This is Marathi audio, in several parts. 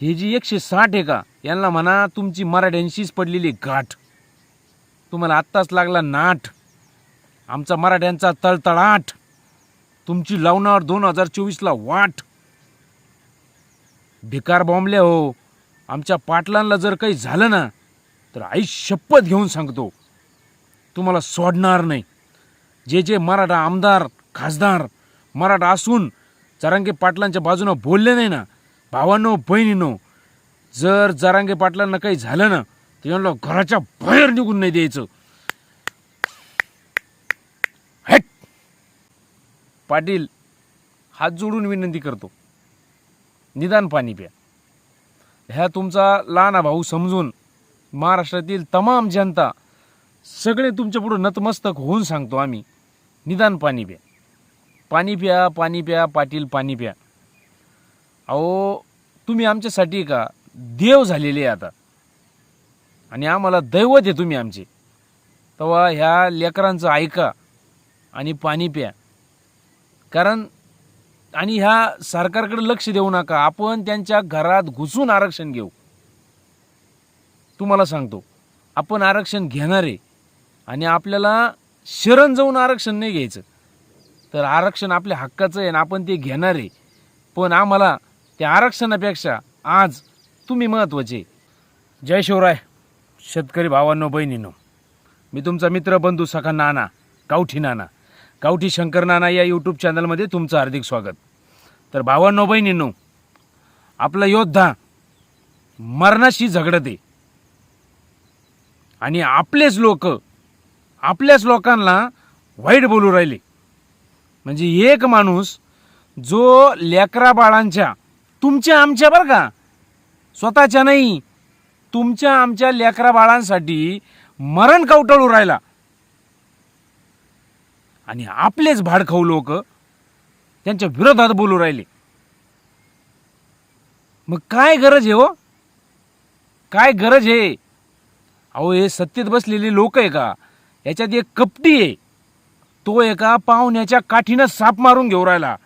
हे जी एकशे साठ आहे का यांना म्हणा तुमची मराठ्यांशीच पडलेली गाठ. तुम्हाला आत्ताच लागला नाठ. आमचा मराठ्यांचा तळतळाट तुमची लावणार दोन हजार चोवीसला वाट. भिकार बॉम्बले हो. आमच्या पाटलांना जर काही झालं ना तर आई शपथ घेऊन सांगतो. तुम्हाला सोडणार नाही. जे जे मराठा आमदार खासदार मराठा असून चरांगे पाटलांच्या बाजूनं बोलले नाही ना भावानो बहिणीनो जर जरांगे पाटलांना काही झालं ना तर यांना घराच्या बाहेर निघून नाही द्यायचं. हट! पाटील हात जोडून विनंती करतो. निदान पाणी प्या. ह्या तुमचा लहाना भाऊ समजून महाराष्ट्रातील तमाम जनता सगळे तुमच्या पुढं नतमस्तक होऊन सांगतो आम्ही. निदान पाणी प्या. पाणी प्या पाणी प्या पाटील पाणी प्या. अहो तुम्ही आमच्यासाठी का देव झालेले आहे आता. आणि आम्हाला दैवत आहे तुम्ही आमचे. तेव्हा ह्या लेकरांचं ऐका आणि पाणी प्या. कारण आणि ह्या सरकारकडे लक्ष देऊ नका. आपण त्यांच्या घरात घुसून आरक्षण घेऊ. तुम्हाला सांगतो आपण आरक्षण घेणार आहे. आणि आपल्याला शरण जाऊन आरक्षण नाही घ्यायचं. तर आरक्षण आपल्या हक्काचं आहे आणि आपण ते घेणार आहे. पण आम्हाला त्या आरक्षणापेक्षा आज तुम्ही महत्त्वाचे जय शिवराय शेतकरी भावांनो बहिणींनो. मी तुमचा मित्र बंधू सखा नाना गावठी नाना गावठी शंकर नाना या यूट्यूब चॅनलमध्ये तुमचं हार्दिक स्वागत. तर भावांनो बहिणींनो आपला योद्धा मरणाशी झगडते. आणि आपलेच लोक आपल्याच लोकांना वाईट बोलू राहिले. म्हणजे एक माणूस जो लेकरा बाळांच्या तुमच्या आमच्या बरं का. स्वतःच्या नाही तुमच्या आमच्या लेकरा बाळांसाठी मरण कवटाळू राहिला आणि आपलेच भाडखाऊ लोक त्यांच्या विरोधात बोलू राहिले. मग काय गरज आहे हो? काय गरज आहे? अहो हे सत्तेत बसलेले लोक आहे का? याच्यात एक कपटी आहे. तो एका पाहुण्याच्या काठीनं साप मारून घेऊ राहिला.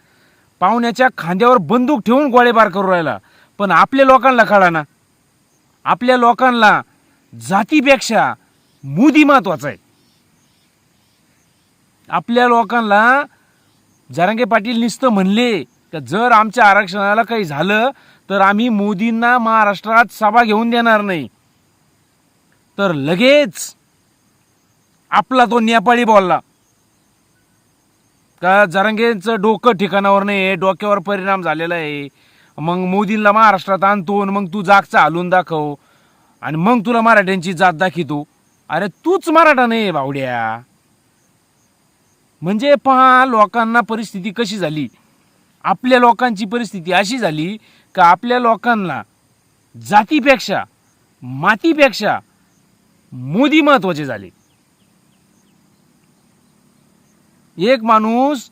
पाहुण्याच्या खांद्यावर बंदूक ठेवून गोळीबार करू राहिला. पण आपल्या लोकांना कळा ना आपल्या लोकांना जातीपेक्षा मुदी महत्वाचं आहे. आपल्या लोकांना जरांगे पाटील निस्तं म्हणले का जर आमच्या आरक्षणाला काही झालं तर आम्ही मोदींना महाराष्ट्रात सभा घेऊन देणार नाही. तर लगेच आपला तो नेपाळी बोलला. का जरांगेचं डोकं ठिकाणावर नाही आहे डोक्यावर परिणाम झालेला आहे. मग मोदींना महाराष्ट्रात आणतो आणि मग तू जागचा हालून दाखव. आणि मग तुला मराठ्यांची जात दाखितो. अरे तूच मराठा नाही भावड्या म्हणजे पहा लोकांना परिस्थिती कशी झाली? आपल्या लोकांची परिस्थिती अशी झाली का आपल्या लोकांना जातीपेक्षा मातीपेक्षा मोदी महत्त्वाचे झाले. एक माणूस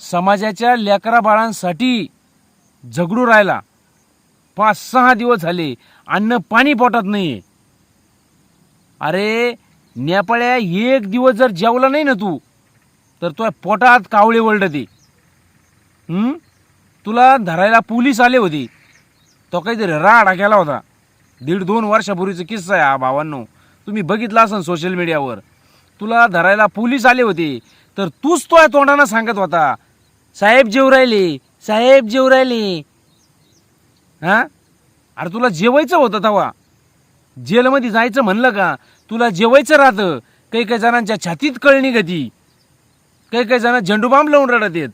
समाजाच्या लेकरा बाळांसाठी झगडू राहिला. पाच सहा दिवस झाले. अन्न पाणी पोटात नाही अरे नेपाळ्या एक दिवस जर जेवला नाही ना तू तर तो पोटात कावळे वळते तुला धरायला पोलीस आले होते. तो काहीतरी राडा केला होता. दीड दोन वर्षापूर्वीचा किस्सा आहे हा भावांनो. तुम्ही बघितला असन सोशल मीडियावर तुला धरायला पोलीस आले होते. तर तूच तो तोंडानं सांगत होता. साहेब जेव राहिले साहेब जेव राहिले. हा? अरे तुला जेवायचं होतं तवा. जेलमध्ये जायचं म्हणलं का? तुला जेवायचं राहतं. काही काही जणांच्या छातीत कळणी गती काही काही जण झेंडूबाम लावून रडत येत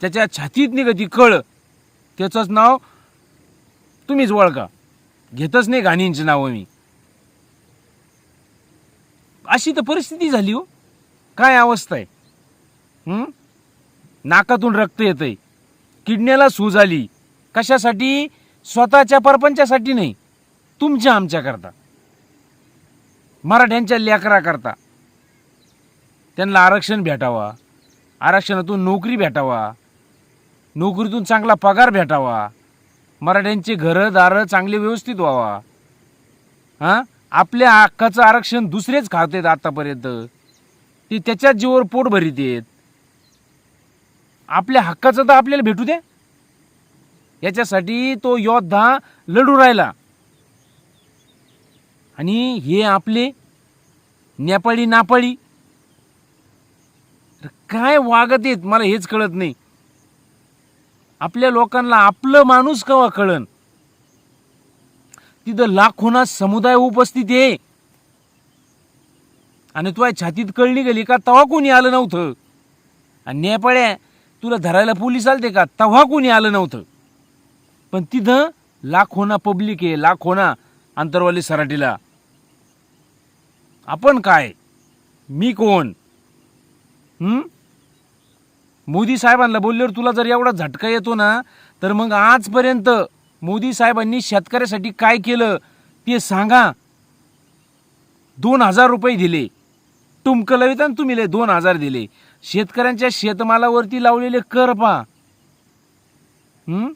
त्याच्या छातीत निघती कळ. त्याचंच नाव तुम्हीच वळका घेतच नाही गाणींची नावं मी. अशी तर परिस्थिती झाली हो. काय अवस्था आहे? नाकातून रक्त येतंय. किडण्याला सूज आली. कशासाठी? स्वतःच्या परपंचासाठी नाही. तुमच्या आमच्याकरता. मराठ्यांच्या लेकराकरता. त्यांना आरक्षण भेटावा. आरक्षणातून नोकरी भेटावा. नोकरीतून चांगला पगार भेटावा. मराठ्यांचे घरं दारं चांगले व्यवस्थित व्हावा. हां? आपल्या हक्काचं आरक्षण दुसरेच खात आहेत आतापर्यंत. ते त्याच्याच जीवावर पोट भरीत आहेत. आपल्या हक्काचं तर आपल्याला भेटू दे याच्यासाठी तो योद्धा लढू राहिला. आणि हे आपले नेपाळी नापाळी. काय वागत आहेत मला हेच कळत नाही. आपल्या लोकांना आपलं माणूस कवा कळन? तिथं लाखोना समुदाय उपस्थित आहे. आणि तुझ्या छातीत कळली गेली का तवा कोणी आलं नव्हतं? आणि नेपाळ्या तुला धरायला पोलीस आलते का? तव्हा कोणी आलं नव्हतं? पण तिथं लाखोना पब्लिक आहे लाखोना आंतरवाली सराटीला. आपण काय? मी कोण? मोदी साहेबांना बोलल्यावर तुला जर एवढा झटका येतो ना तर मग आजपर्यंत मोदी साहेबांनी शेतकऱ्यासाठी काय केलं ते सांगा. दोन हजार रुपये दिले. तुमकं आणि तुम्ही दोन हजार दिले. शेतकऱ्यांच्या शेतमालावरती लावलेले कर पा हं?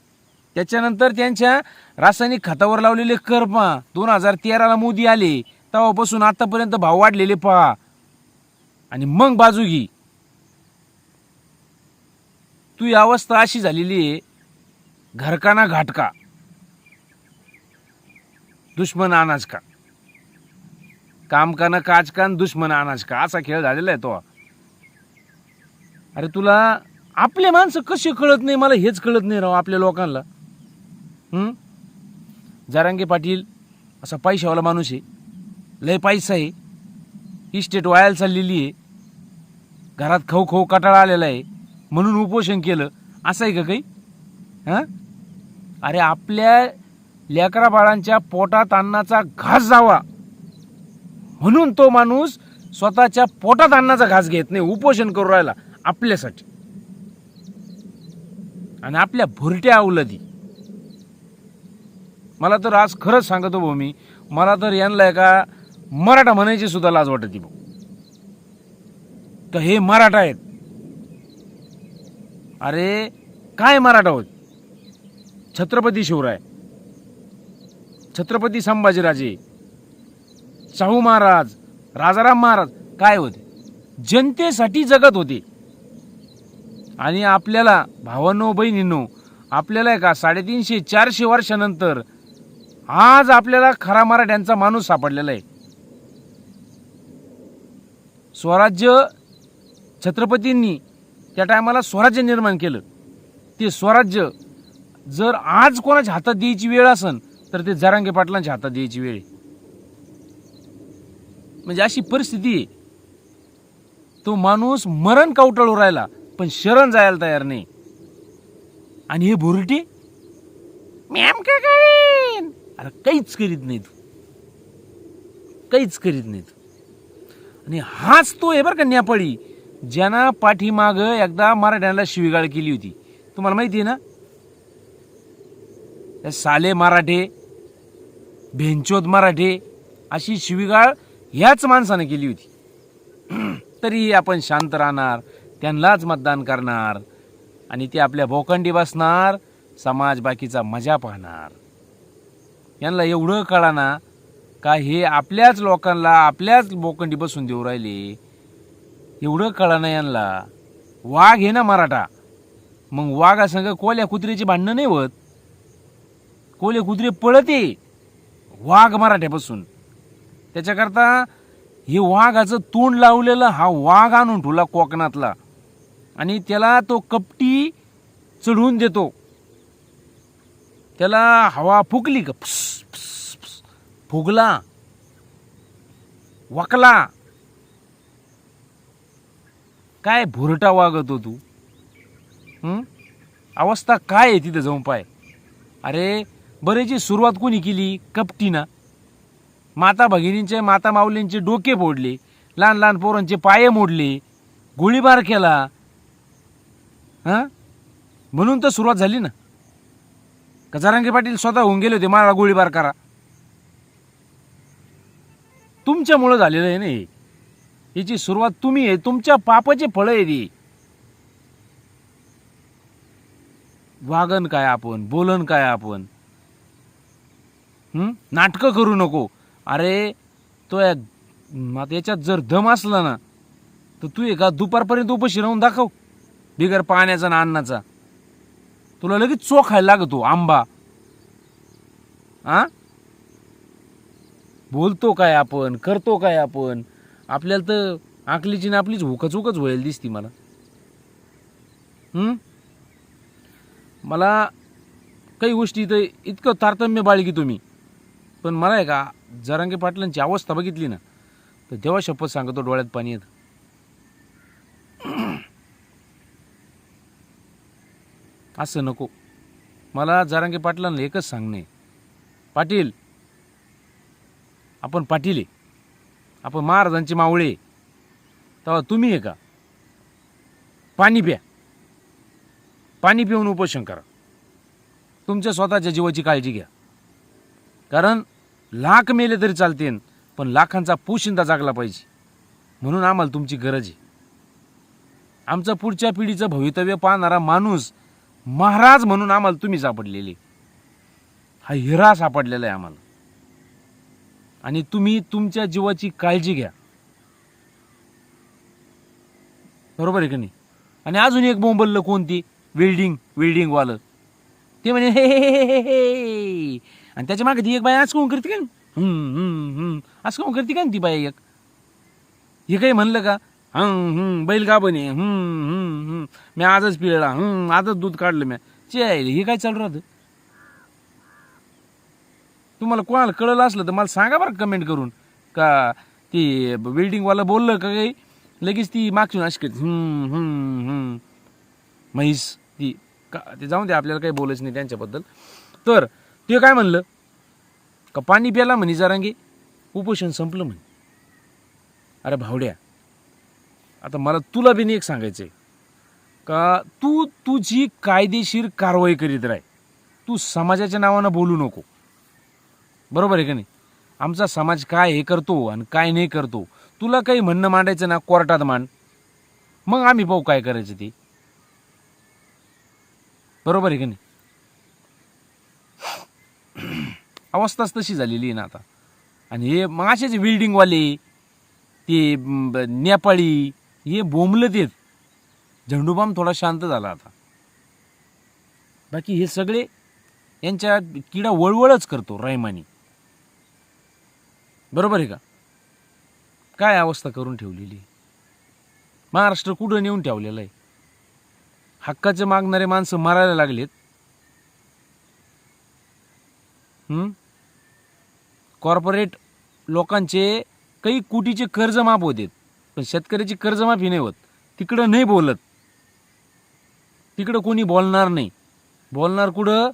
त्याच्यानंतर त्यांच्या रासायनिक खतावर लावलेले कर पा दोन हजार तेराला मोदी आले. तेव्हापासून आतापर्यंत भाव वाढलेले पहा. आणि मग बाजू घे. तू ही अवस्था अशी झालेली आहे. घरकाना घाटका. दुश्मन अनाज का? काम का ना काज का दुश्मन अनाज का? असा खेळ झालेला आहे तो. अरे तुला आपले माणसं कसे कळत नाही? मला हेच कळत नाही राव आपल्या लोकांना. जारांगे पाटील असा पैशावाला माणूस आहे. लय पैसा आहे. इस्टेट वायाला चाललेली आहे. घरात खाऊ खाऊ कटाळा आलेला आहे. म्हणून उपोषण केलं. असं आहे का काही? हां? अरे आपल्या लेकरा बाळांच्या पोटात अन्नाचा घास जावा. म्हणून तो माणूस स्वतःच्या पोटात अन्नाचा घास घेत नाही उपोषण करू राहिला आपल्यासाठी. आणि आपल्या भुरट्या अवलदी. मला तर आज खरंच सांगतो भाऊ मी मला तर यांना का मराठा म्हणायची सुद्धा लाज वाटते भाऊ. तर हे मराठा आहेत. अरे काय मराठा होत? छत्रपती शिवराय. छत्रपती संभाजीराजे. शाहू महाराज राजाराम महाराज काय होते? जनतेसाठी जगत होते. आणि आपल्याला भावांनो बहिणींनो आपल्याला का साडेतीनशे चारशे वर्षानंतर आज आपल्याला खरा मराठ्यांचा माणूस सापडलेला आहे. स्वराज्य छत्रपतींनी त्या टायमाला स्वराज्य निर्माण केलं. ते स्वराज्य जर आज कोणाच्या हातात द्यायची वेळ असेल तर ते जरांगे पाटलांच्या हातात द्यायची वेळ म्हणजे अशी परिस्थिती आहे. तो माणूस मरण कवटाळू राहिला पण शरण जायला तयार नाही. आणि हे भुरटी मॅम काय करीन अरे काहीच करीत नाही तू. काहीच करीत नाही तू. आणि हाच तो आहे बरं का न्यापाळी ज्यांना पाठीमाग एकदा मराठ्यांना शिवीगाळ केली होती. तुम्हाला माहिती आहे ना? साले मराठे भेंचोद मराठे अशी शिवीगाळ ह्याच माणसानं केली होती. तरीही आपण शांत राहणार त्यांनाच मतदान करणार आणि ते आपल्या भोखंडी बसणार समाज बाकीचा मजा पाहणार. यांना एवढं कळाना का हे आपल्याच लोकांना आपल्याच बोकंडी बसून देऊ राहिले? एवढं कळा ना यांना. वाघ हे ना मराठा. मग वाघासंग कोल्या कुत्र्याची भांडणं नाही होत. कोले कुत्रे पळते. वाघ मराठ्यापासून. त्याच्याकरता हे वाघाचं तोंड लावलेलं हा वाघ आणून ठेवला कोकणातला. आणि त्याला तो कपटी चढवून देतो. त्याला हवा फुकली का? फुस, फुस, फुस. फुगला. वकला. काय भुरटा वागतो तू? अवस्था काय आहे तिथं जाऊन पाय? अरे बरेची सुरुवात कोणी केली? कपटीनं. माता भगिनींचे माता माऊलींचे डोके फोडले. लहान लहान पोरांचे पाय मोडले. गोळीबार केला. हां? म्हणून तर सुरुवात झाली ना. कजारांगे पाटील स्वतः होऊन गेले होते मला गोळीबार करा. तुमच्यामुळं झालेलं आहे ना हे? याची सुरुवात तुम्ही आहे तुमच्या पापाचे फळं आहे ती वागन काय आपण बोलन काय आपण? नाटकं करू नको. अरे तो याच्यात जर दम असला ना तर तू एका दुपारपर्यंत उपाशी राहून दाखव. बिगर पाण्याचा ना अन्नाचा. तुला लगेच चोखायला लागतो आंबा. आ? बोलतो काय आपण करतो काय आपण? आपल्याला तर आकलीची ना आपलीच हुकच हुकच होईल दिसती मला. मला काही गोष्टी इथं इतकं तारतम्य बाळगी तुम्ही. पण मला आहे का जरांगे पाटलांची अवस्था बघितली ना तर तेव्हा शपथ सांगतो डोळ्यात पाणी येत. असं नको. मला जरांगे पाटलांना एकच सांगणे पाटील आपण पाटील आहे. आपण महाराजांचे मावळे तेव्हा तुम्ही आहे का? पाणी प्या. पाणी पिऊन उपोषण करा. तुमच्या स्वतःच्या जीवाची काळजी घ्या. कारण लाख मेले तरी चालतील पण लाखांचा पोशिंदा जागला पाहिजे म्हणून आम्हाला तुमची गरज आहे आमचा पुढच्या पिढीचं भवितव्य पाहणारा माणूस महाराज म्हणून आम्हाला तुम्ही सापडलेले हा हिरा सापडलेला आहे आम्हाला आणि तुम्ही तुमच्या जीवाची काळजी घ्या बरोबर आहे का नाही आणि अजून एक बोंबललं कोणती वेल्डिंग वेल्डिंगवालं ते म्हणे हे हे हे हे हे आणि त्याच्यामागे ती एक बाई असं कोण करते का असं कोण करते का ती बाई एक? हे काही म्हणलं का? हं हं बैल का बने हं हं हं मी आजच पिळला. हं आजच दूध काढलं मी. चे हे काय चालू राहतं? तुम्हाला कोणाला कळलं असलं तर मला सांगा बरं कमेंट करून. का ती बिल्डिंगवाला बोललं का काही? लगेच ती मागची अशी करते. म्हैस ती का ते जाऊन दे आपल्याला काही बोलायचं नाही त्यांच्याबद्दल. तर ते काय म्हणलं? का पाणी प्याला म्हणे जरांगे? उपोषण संपलं म्हणे. अरे भावड्या आता मला तुला बी एक सांगायचं आहे का तू तुझी कायदेशीर कारवाई करीत राह. तू समाजाच्या नावानं बोलू नको. बरोबर आहे का नाही? आमचा समाज काय हे करतो आणि काय नाही करतो तुला काही म्हणणं मांडायचं ना कोर्टात मांड मग आम्ही पाहू काय करायचं ते. बरोबर आहे का नाही? अवस्थाच तशी झालेली आहे ना आता. आणि हे मग असेच बिल्डिंगवाले ते नेपाळी हे बोंबलत येत झेंडूबाम थोडा शांत झाला आता. बाकी हे सगळे यांच्या किडा वळवळच करतो रायमानी बरोबर आहे का? काय अवस्था करून ठेवलेली? महाराष्ट्र कुठं नेऊन ठेवलेलं आहे? हक्काचे मागणारे माणसं मारायला लागलेत. कॉर्पोरेट लोकांचे काही कोटीचे कर्ज माफ होते पण शेतकऱ्याची कर्जमाफी नाही होत. तिकडं नाही बोलत. तिकडं कोणी बोलणार नाही. बोलणार कुठं?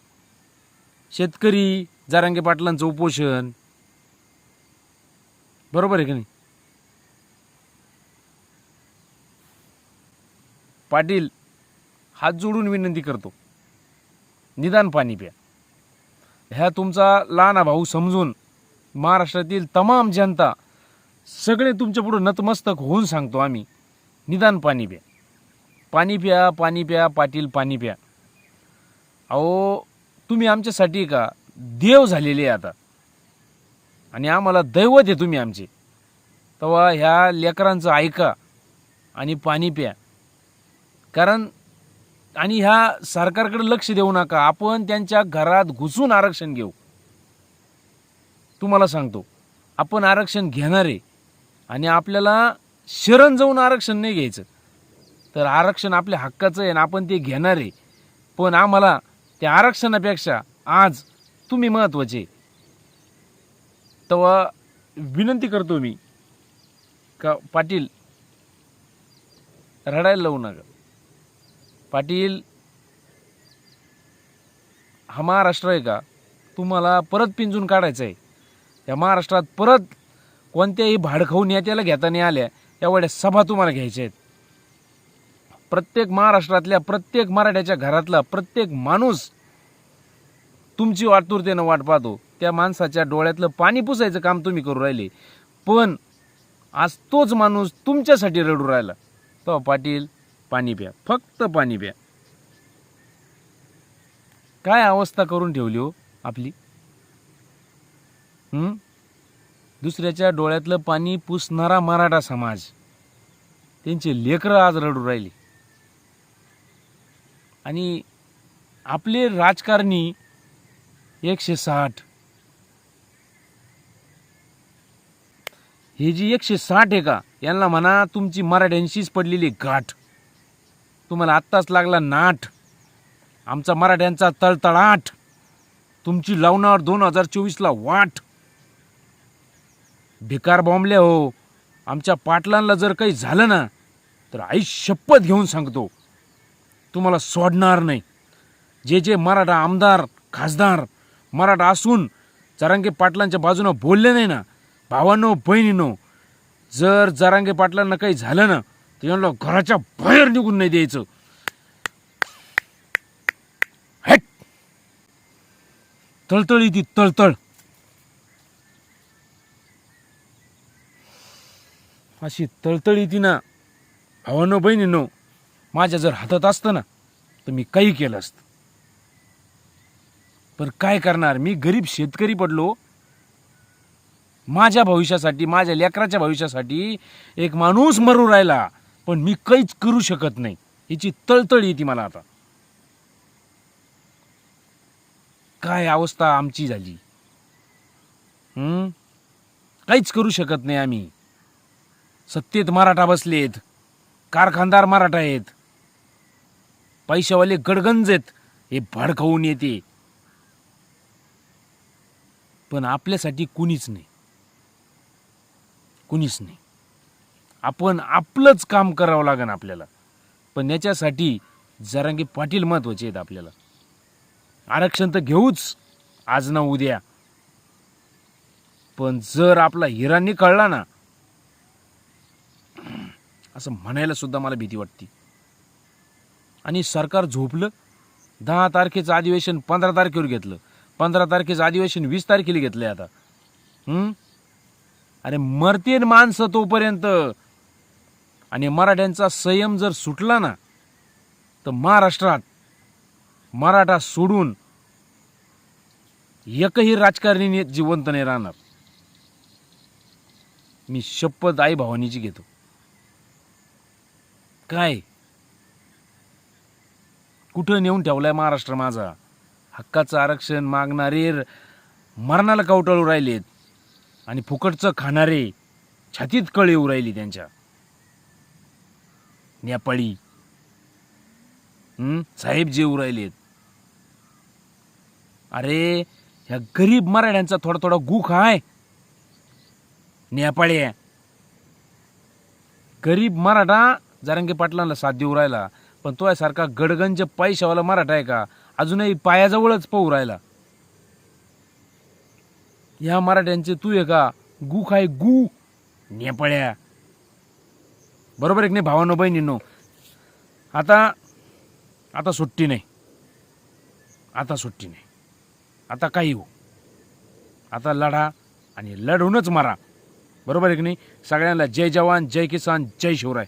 शेतकरी जारांगे पाटलांचं उपोषण. बरोबर आहे की नाही? पाटील हात जोडून विनंती करतो. निदान पाणी प्या. ह्या तुमचा लहाना भाऊ समजून महाराष्ट्रातील तमाम जनता सगळे तुमच्या पुढं नतमस्तक होऊन सांगतो आम्ही. निदान पाणी प्या. पाणी प्या पाणी प्या पाटील पाणी प्या. अहो तुम्ही आमच्यासाठी का? देव झालेले आहे आता. आणि आम्हाला दैवत आहे तुम्ही आमचे. तेव्हा ह्या लेकरांचं ऐका आणि पाणी प्या. कारण आणि ह्या सरकारकडे लक्ष देऊ नका. आपण त्यांच्या घरात घुसून आरक्षण घेऊ. तुम्हाला सांगतो. आपण आरक्षण घेणार आहे. आणि आपल्याला शरण जाऊन आरक्षण नाही घ्यायचं. तर आरक्षण आपल्या हक्काचं आहे आणि आपण ते घेणार आहे. पण आम्हाला त्या आरक्षणापेक्षा आज तुम्ही महत्त्वाचे तेव्हा विनंती करतो मी का पाटील रडायला लावू नका. पाटील हा महाराष्ट्र आहे का? तुम्हाला परत पिंजून काढायचं आहे या महाराष्ट्रात परत कोणत्याही भाडखाऊ नेत्याला घेता नाही आल्या. एवढ्या सभा तुम्हाला घ्यायच्या आहेत. प्रत्येक महाराष्ट्रातल्या प्रत्येक मराठ्याच्या घरातला प्रत्येक माणूस तुमची वाटतुरतेनं वाट पाहतो. त्या माणसाच्या डोळ्यातलं पाणी पुसायचं काम तुम्ही करू राहिले. पण आज तोच माणूस तुमच्यासाठी रडू राहिला. तो पाटील पाणी प्या. फक्त पाणी प्या. काय अवस्था करून ठेवली हो आपली? दुसऱ्याच्या डोळ्यातलं पाणी पुसणारा मराठा समाज. त्यांचे लेकरं आज रडू राहिली. आणि आपले राजकारणी एकशे साठ. हे जी एकशे साठ आहे का यांना म्हणा तुमची मराठ्यांशीच पडलेली गाठ. तुम्हाला आत्ताच लागला नाठ. आमचा मराठ्यांचा तळतळाट. तुमची लावणार दोन हजार चोवीसला वाट. भिकार बॉम्बले हो. आमच्या पाटलांना जर काही झालं ना तर आई शपथ घेऊन सांगतो. तुम्हाला सोडणार नाही. जे जे मराठा आमदार खासदार मराठा असून जरांगे पाटलांच्या बाजूनं बोलले नाही ना भावांनो बहिणीनो जर जरांगे पाटलांना काही झालं ना तर यांना घराच्या बाहेर निघून नाही द्यायचं. हेट! तळतळी ती तळतळ. अशी तळतळी ती ना भावांनो बहिणीनो माझ्या जर हातात असतं ना तर मी काही केलं असतं. पण काय करणार? मी गरीब शेतकरी पडलो. माझ्या भविष्यासाठी माझ्या लेकराच्या भविष्यासाठी एक माणूस मरू राहिला पण मी काहीच करू शकत नाही. याची तळतळ येते मला आता. काय अवस्था आमची झाली? काहीच करू शकत नाही आम्ही. सत्तेत मराठा बसलेत. कारखानदार मराठा आहेत. पैशावाले गडगंज आहेत. हे भडकावून येते. पण आपल्यासाठी कुणीच नाही. कुणीच नाही. आपण आपलंच काम करावं लागेल आपल्याला. पण याच्यासाठी जरांगी पाटील महत्त्वाचे आहेत आपल्याला. आरक्षण तर घेऊच. आज ना उद्या. पण जर आपला हिरांनी कळला ना असं म्हणायलासुद्धा मला भीती वाटते. आणि सरकार झोपलं दहा तारखेचं अधिवेशन पंधरा तारखेवर घेतलं. पंधरा तारखेचं अधिवेशन वीस तारखेला घेतलं आहे आता अरे मरतेन माणसं तोपर्यंत. आणि मराठ्यांचा संयम जर सुटला ना तर महाराष्ट्रात मराठा सोडून एकही राजकारणी जिवंत नाही राहणार. मी शपथ आई भवानीची घेतो. काय? कुठं नेऊन ठेवलाय महाराष्ट्र माझा? हक्काचं आरक्षण मागणारे मरणाला कवटाळू राहिलेत. आणि फुकटचं खाणारे छातीत कळ येऊ राहिली त्यांच्या. नेपाळी. साहेब जे येऊ राहिलेत. अरे ह्या गरीब मराठ्यांचा थोडा थोडा गुख आहे नेपाळी गरीब मराठा जारंगी पाटलांना साथ देऊ राहिला. पण तो सारखा गडगंज पायशावाला मराठा आहे का? अजूनही पायाजवळच पाहू राहिला. या मराठ्यांचे तू आहे का? गु खाय गु नेपाळ्या. बरोबर एक नाही भावानो बहिणींनो. आता आता सुट्टी नाही. आता सुट्टी नाही. आता काही हो. आता लढा आणि लढूनच मारा. बरोबर आहे की नाही? सगळ्यांना जय जवान जय किसान जय शिवराय.